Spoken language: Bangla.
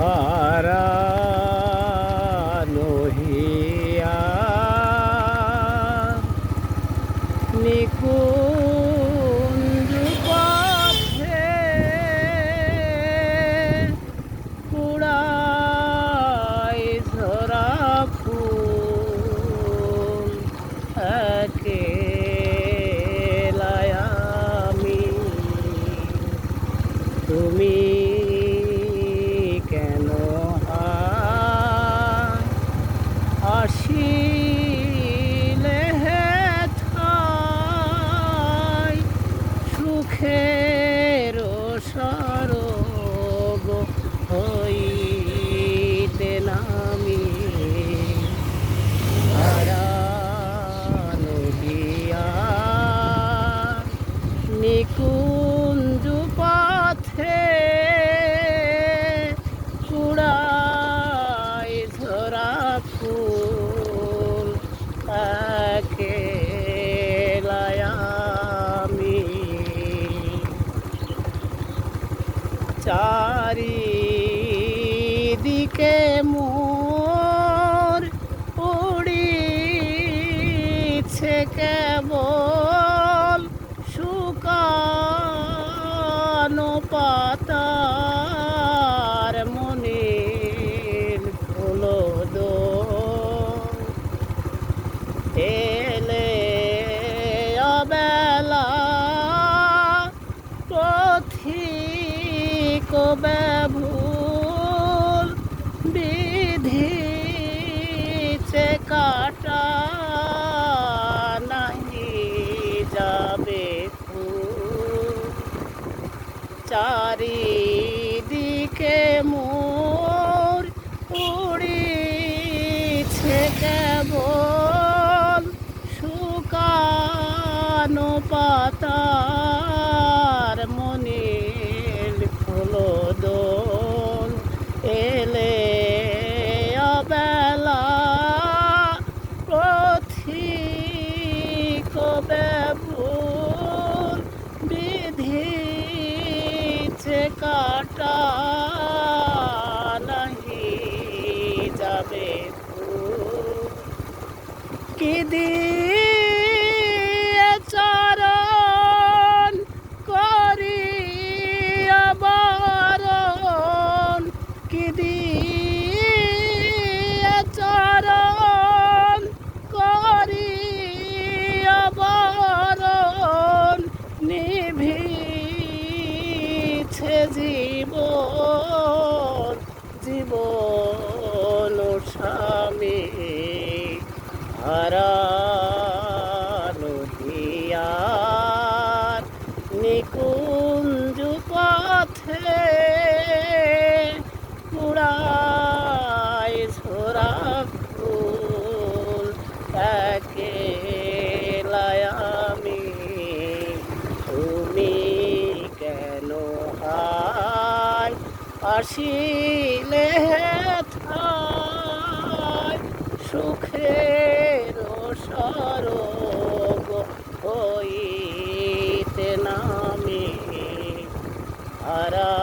হারানো হিয়া নিকুঞ্জ পথে কুড়াই ঝরা ফুল একেলায় একেলায় আমি চারিদিকে মোর উড়িছে কেবল শুকানো পাতার ব্যভুল বিধিছে কাটা নাহি যাবে চারিদিকে মোর উড়িছে কেবল শুকানো পাতার কাটা নাহি যাবে ফুল। জীবন স্বামী হারানো আসিলে সুখের সরব হইতে নামে। হারা